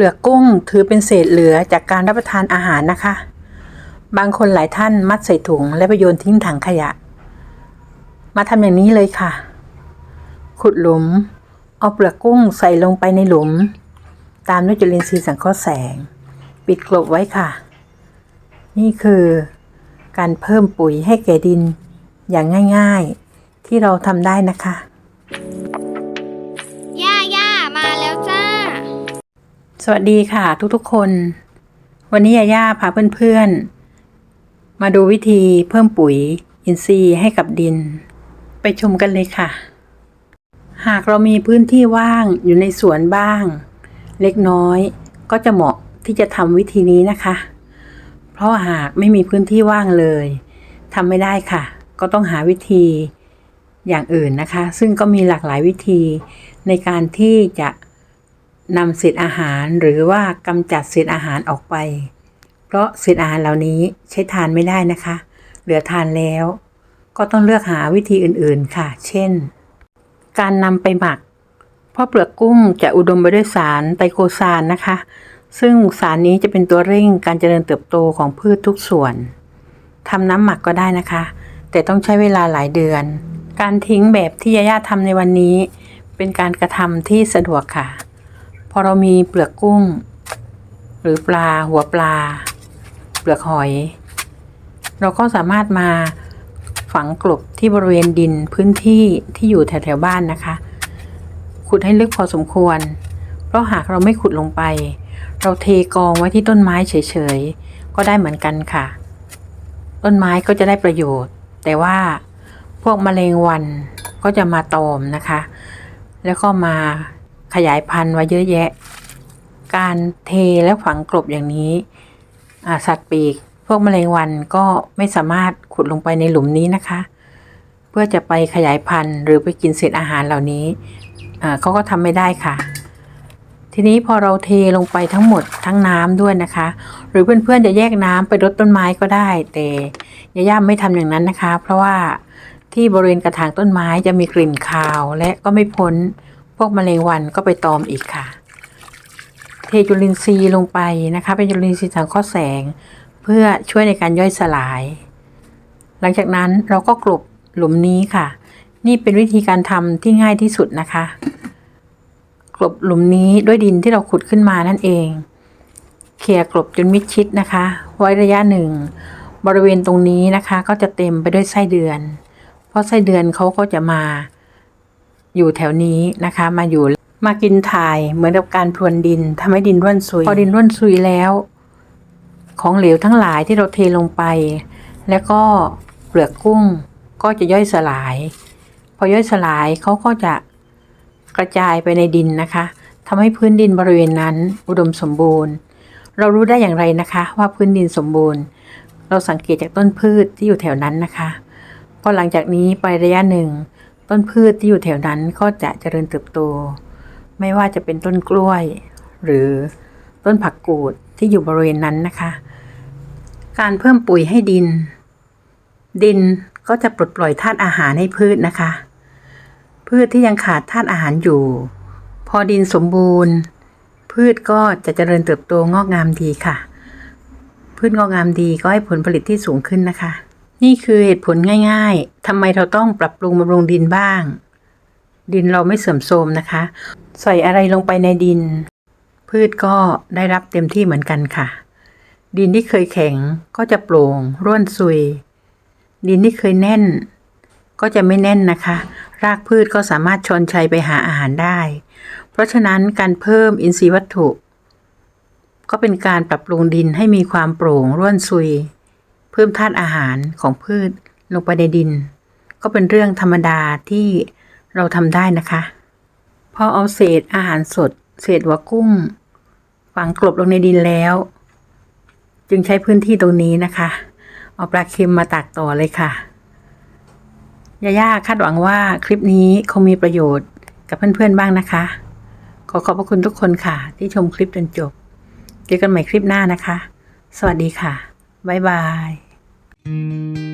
ลือกกุ้งถือเป็นเศษเหลือจากการรับประทานอาหารนะคะ บางคนหลายท่านมัดใส่ถุงและไปโยนทิ้งถังขยะ มาทำอย่างนี้เลยค่ะ ขุดหลุม เอาเปลือกกุ้งใส่ลงไปในหลุม ตามด้วยจุลินทรีย์สังเคราะห์แสง ปิดกลบไว้ค่ะ นี่คือการเพิ่มปุ๋ยให้แก่ดินอย่างง่าย ๆ ที่เราทำได้นะคะ วัสดีค่ะทุกๆคน วันนี้ยาย่าพาเพื่อนๆ มาดูวิธีเพิ่มปุ๋ยอินทรีย์ให้กับดิน ไปชมกันเลยค่ะ หากเรามีพื้นที่ว่างอยู่ในสวนบ้าง เล็กน้อยก็จะเหมาะที่จะทำวิธีนี้นะคะ เพราะหากไม่มีพื้นที่ว่างเลยทำไม่ได้ค่ะ ก็ต้องหาวิธีอย่างอื่นนะคะ ซึ่งก็มีหลากหลายวิธีในการที่จะ นำเศษอาหารหรือว่ากำจัดเศษอาหารออกไป เพราะเศษอาหารเหล่านี้ใช้ทานไม่ได้นะคะ เหลือทานแล้ว ก็ต้องเลือกหาวิธีอื่นๆค่ะ เช่น การนำไปหมัก เพราะเปลือกกุ้งจะอุดมไปด้วยสารไตรโคซานนะคะ ซึ่งสารนี้จะเป็นตัวเร่งการเจริญเติบโตของพืชทุกส่วนทำน้ำหมักก็ได้นะคะ แต่ต้องใช้เวลาหลายเดือน การทิ้งแบบที่ยาย่าทำในวันนี้ เป็นการกระทำที่สะดวกค่ะ พอเรามีเปลือกกุ้ง หรือปลาหัวปลา เปลือกหอย เราก็สามารถมาฝังกลบที่บริเวณดินพื้นที่ที่อยู่แถวๆบ้านนะคะ ขุดให้ลึกพอสมควร เพราะหากเราไม่ขุดลงไป เราเทกองไว้ที่ต้นไม้เฉยๆ ก็ได้เหมือนกันค่ะ ต้นไม้ก็จะได้ประโยชน์ แต่ว่าพวกแมลงวันก็จะมาตอมนะคะ แล้วก็มา ขยายพันธุ์ไว้เยอะแยะ การเทและฝังกลบอย่างนี้ สัตว์ปีก พวกแมลงวันก็ไม่สามารถขุดลงไปในหลุมนี้นะคะ เพื่อจะไปขยายพันธุ์หรือไปกินเศษอาหารเหล่านี้เขาก็ทำไม่ได้ค่ะ ทีนี้พอเราเทลงไปทั้งหมดทั้งน้ำด้วยนะคะ หรือเพื่อนๆจะแยกน้ำไปรดต้นไม้ก็ได้ แต่ย่าย่าไม่ทำอย่างนั้นนะคะ เพราะว่าที่บริเวณกระถางต้นไม้จะมีกลิ่นคาวและก็ไม่พ้น พวกมแมลงวันก็ไปตอมอีกค่ะ เทจุลินทรีย์ลงไปนะคะเป็นจุลินทรีย์สังเคราะห์แสง เพื่อช่วยในการย่อยสลาย หลังจากนั้นเราก็กลบหลุมนี้ค่ะ นี่เป็นวิธีการทำที่ง่ายที่สุดนะคะ กลบหลุมนี้ด้วยดินที่เราขุดขึ้นมานั่นเองเคลียกลบจนมิดชิดนะคะ ไว้ระยะหนึ่ง บริเวณตรงนี้นะคะ ก็จะเต็มไปด้วยไส้เดือน เพราะไส้เดือนเขาก็จะมา อยู่แถวนี้นะคะ มาอยู่มากินถ่ายเหมือนกับการพรวนดินทำให้ดินร่วนซุย พอดินร่วนซุยแล้ว ของเหลวทั้งหลายที่เราเทลงไป แล้วก็เปลือกกุ้งก็จะย่อยสลาย พอย่อยสลายเขาก็จะกระจายไปในดินนะคะทำให้พื้นดินบริเวณนั้นอุดมสมบูรณ์ เรารู้ได้อย่างไรนะคะ ว่าพื้นดินสมบูรณ์ เราสังเกตจากต้นพืชที่อยู่แถวนั้นนะคะพอหลังจากนี้ไประยะหนึ่ง ต้นพืชที่อยู่แถวนั้นก็จะเจริญเติบโต ไม่ว่าจะเป็นต้นกล้วย หรือต้นผักกูดที่อยู่บริเวณนั้นนะคะ การเพิ่มปุ๋ยให้ดิน ดินก็จะปลดปล่อยธาตุอาหารให้พืชนะคะ พืชที่ยังขาดธาตุอาหารอยู่ พอดินสมบูรณ์ พืชก็จะเจริญเติบโตงอกงามดีค่ะ พืชงอกงามดีก็ให้ผลผลิตที่สูงขึ้นนะคะ นี่คือเหตุผลง่ายๆ ทำไมเราต้องปรับปรุงบำรุงดินบ้าง ดินเราไม่เสื่อมโทรมนะคะ ใส่อะไรลงไปในดิน พืชก็ได้รับเต็มที่เหมือนกันค่ะ ดินที่เคยแข็งก็จะโปร่ง ร่วนซุย ดินที่เคยแน่น ก็จะไม่แน่นนะคะ รากพืชก็สามารถชนชัยไปหาอาหารได้ เพราะฉะนั้นการเพิ่มอินทรีย์วัตถุ ก็เป็นการปรับปรุงดินให้มีความโปร่งร่วนซุย พิ่มธาตุอาหารของพืชลงไปในดิน ก็เป็นเรื่องธรรมดาที่เราทำได้นะคะ พอเอาเศษอาหารสด เศษหัวกุ้ง ฝังกลบลงในดินแล้ว จึงใช้พื้นที่ตรงนี้นะคะ เอาปลาเค็มมาตักต่อเลยค่ะยาย่าคาดหวังว่าคลิปนี้คงมีประโยชน์กับเพื่อนๆบ้างนะคะ ขอขอบพระคุณทุกคนค่ะ ที่ชมคลิปจนจบ เจอกันใหม่คลิปหน้านะคะ สวัสดีค่ะ บ๊ายบาย Música